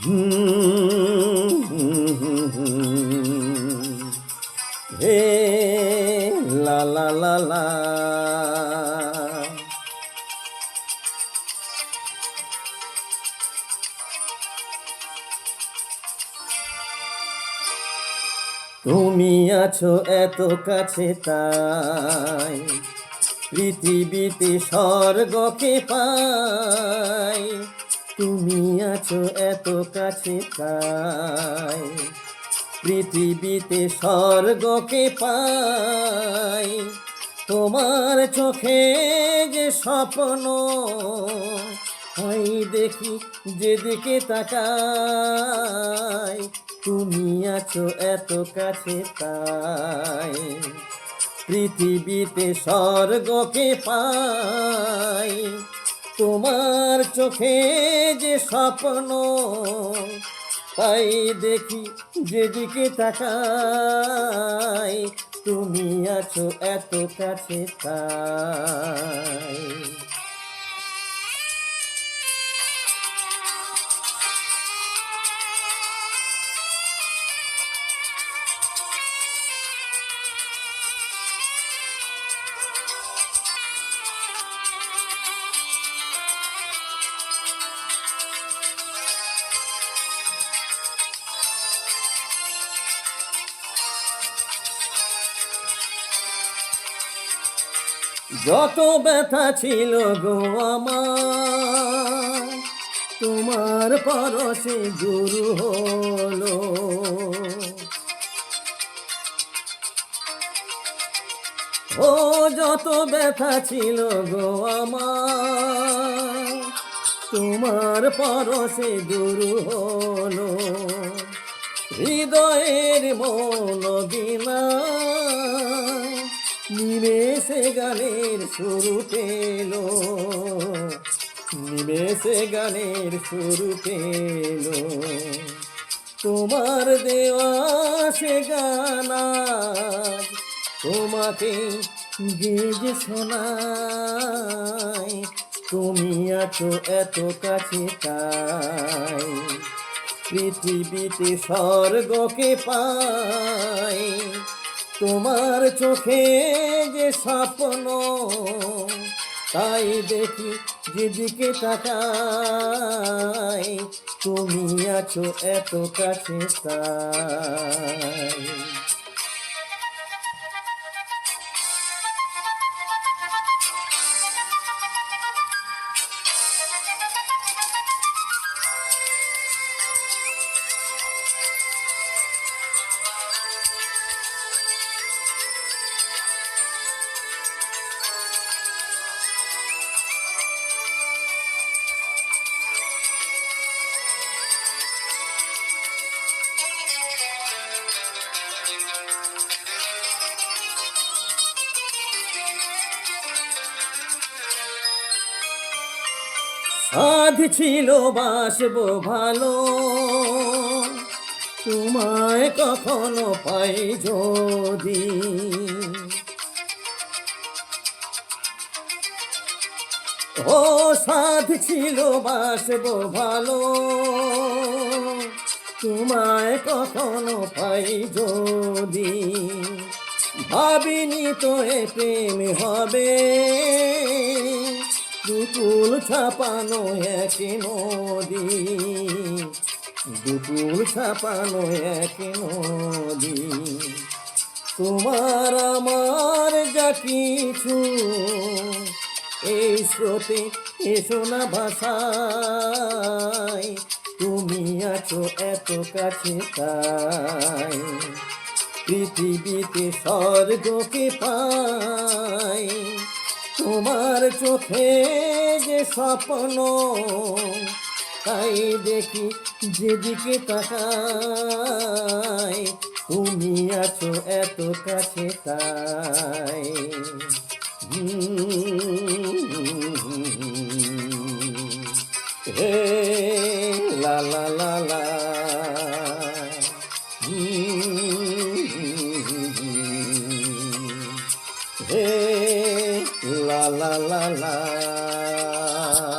হে লা লা লা লা তুমি আছো এত কাছে তাই পৃথিবীতে স্বর্গকে পাই তুমি আছো এত কাছে তাই পৃথিবীতে স্বর্গকে পাই। তোমার চোখে যে স্বপ্ন, হয় দেখি যেদিকে তাকাই। তুমি আছো এত কাছে তাই পৃথিবীতে স্বর্গকে পাই। তোমার চোখে যে স্বপ্ন তাই দেখি যেদিকে তাকাই তুমি আছো এত কাছে তাই। যত ব্যথা ছিল গো আমার, তোমার পরশে গুরু হলো। ও যত ব্যথা ছিল গো আমার, তোমার পরশে গুরু হলো। হৃদয়ের মন বিনা নিমেষে গানের শুরু পেল নিমেষে গানের শুরু পেল তোমার দেওয়া সে গানা তোমাকে গেজ শোনাই তুমি আছো এত কাছে তাই। পৃথিবীতে স্বর্গকে পাই। তোমার চোখে যে স্বপ্ন তাই দেখি যেদিকে তাকাই তুমি আছো এত কাছে তাই সাধ ছিল বাসবো ভালো। তোমায় কখনো পাই যদি। ও সাধ ছিল বাসবো ভালো। তোমায় কখনো পাই যদি। ভাবিনি তো এ প্রেম হবে। দুকুল ছাপানো এক নদী। দুকুল ছাপানো এক নদী। তোমার আমার যা কিছু, এই স্রোতে এসো না ভাষায় তুমি আছো এত কাছে তাই। পৃথিবীতে স্বর্গকে পাই। তোমার চোখে যে স্বপ্ন, তাই দেখি যেদিকে তাকাই, তুমি আছো এত কাছে তাই। হে লা লা লা লা। হে লা লা লা লা